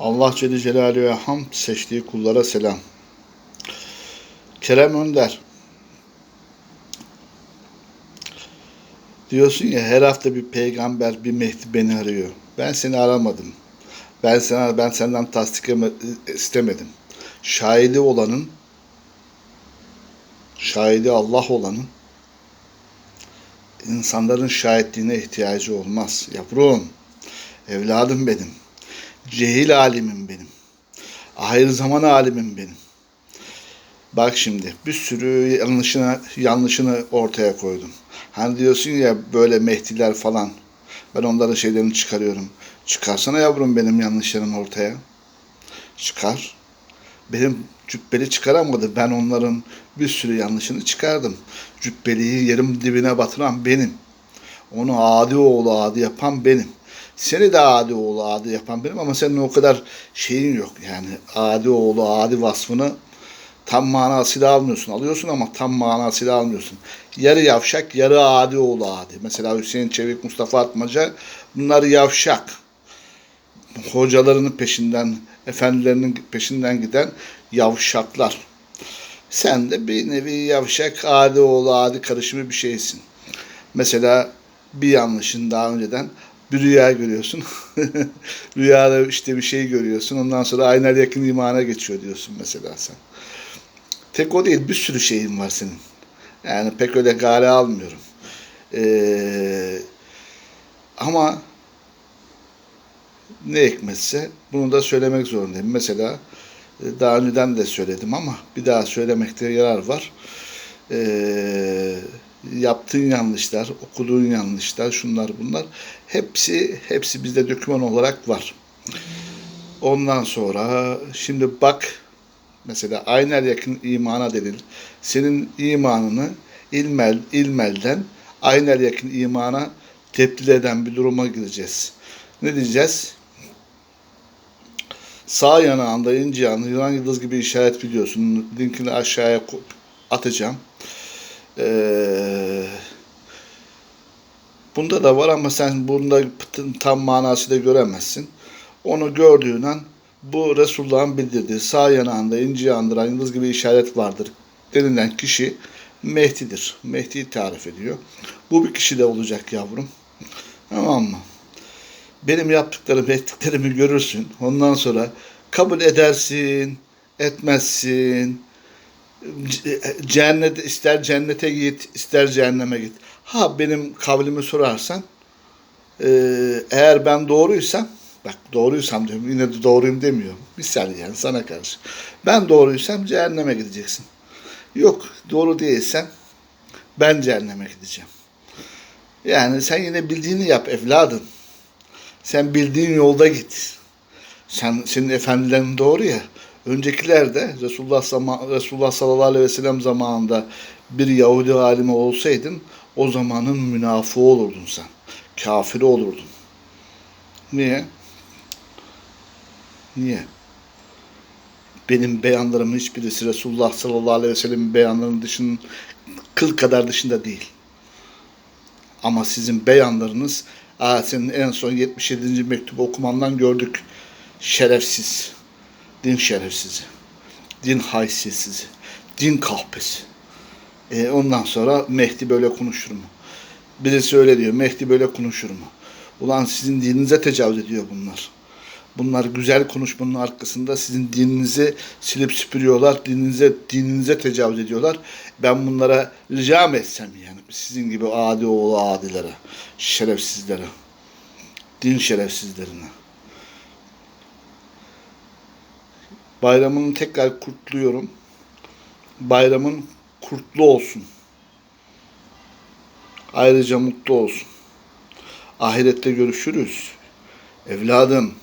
Allah Celle Celaluhu'ya hamd seçtiği kullara selam. Kerem Önder. Diyorsun ya her hafta bir peygamber, bir Mehdi beni arıyor. Ben seni aramadım. Ben sana ben senden tasdik eme- istemedim. Şahidi olanın şahidi Allah olanın insanların şahitliğine ihtiyacı olmaz. Yavrum, evladım benim. Cehil alimim benim. Ahir zaman alimim benim. Bak şimdi bir sürü yanlışını, yanlışını ortaya koydum. Hani diyorsun ya böyle mehdiler falan. Ben onların şeylerini çıkarıyorum. Çıkarsana yavrum benim yanlışlarımı ortaya. Çıkar. Benim cübbeli çıkaramadı. Ben onların bir sürü yanlışını çıkardım. Cübbeliyi yerim dibine batıran benim. Onu adi oğlu adi yapan benim. Seni de adi oğlu adi yapan benim ama senin o kadar şeyin yok. Yani adi oğlu adi vasfını tam manasıyla almıyorsun. Alıyorsun ama tam manasıyla almıyorsun. Yarı yavşak, yarı adi oğlu adi. Mesela Hüseyin Çevik, Mustafa Atmaca bunlar yavşak. Hocalarının peşinden, efendilerinin peşinden giden yavşaklar. Sen de bir nevi yavşak, adi oğlu adi karışımı bir şeysin. Mesela bir yanlışın daha önceden bir rüya görüyorsun. Rüyada işte bir şey görüyorsun. Ondan sonra aynen yakın imana geçiyor diyorsun mesela sen. Tek o değil bir sürü şeyin var senin. Yani pek öyle gale almıyorum. Ee, ama ne hikmetse bunu da söylemek zorundayım. Mesela e, daha önceden de söyledim ama bir daha söylemekte yarar var. Ee, yaptığın yanlışlar, okuduğun yanlışlar, şunlar bunlar hepsi hepsi bizde doküman olarak var. Ondan sonra şimdi bak mesela ayner yakın imana delil. Senin imanını ilmel ilmelden ayner yakın imana tebdil eden bir duruma gireceğiz. Ne diyeceğiz? Sağ yanağında ince yanı yılan yıldız gibi işaret biliyorsun. Linkini aşağıya atacağım. Ee, bunda da var ama sen bunda tam manasıyla göremezsin. Onu gördüğün an bu Resulullah'ın bildirdiği sağ yanağında inci yandıran yıldız gibi işaret vardır denilen kişi Mehdi'dir. Mehdi'yi tarif ediyor. Bu bir kişi de olacak yavrum. Tamam mı? Benim yaptıklarım, ettiklerimi görürsün. Ondan sonra kabul edersin, etmezsin. C- Cennet ister cennete git, ister cehenneme git. Ha benim kavlimi sorarsan, e, eğer ben doğruysam, bak doğruysam diyorum, yine de doğruyum demiyorum. Misal yani sana karşı. Ben doğruysam cehenneme gideceksin. Yok doğru değilsen ben cehenneme gideceğim. Yani sen yine bildiğini yap evladım. Sen bildiğin yolda git. Sen senin efendilerin doğru ya. Öncekiler de Resulullah, zaman, Resulullah sallallahu aleyhi ve sellem zamanında bir Yahudi alimi olsaydın o zamanın münafığı olurdun sen. Kafiri olurdun. Niye? Niye? Benim beyanlarımın hiçbirisi Resulullah sallallahu aleyhi ve sellem'in beyanlarının dışının kıl kadar dışında değil. Ama sizin beyanlarınız senin en son 77. mektubu okumandan gördük. Şerefsiz. Din şerefsizi. Din haysiyetsizi. Din kahpesi. E, ondan sonra Mehdi böyle konuşur mu? Birisi öyle diyor. Mehdi böyle konuşur mu? Ulan sizin dininize tecavüz ediyor bunlar. Bunlar güzel konuşmanın arkasında sizin dininizi silip süpürüyorlar. Dininize, dininize tecavüz ediyorlar. Ben bunlara rica mı etsem yani? Sizin gibi adi oğlu adilere, şerefsizlere, din şerefsizlerine. Bayramını tekrar kutluyorum. Bayramın kurtlu olsun. Ayrıca mutlu olsun. Ahirette görüşürüz. Evladım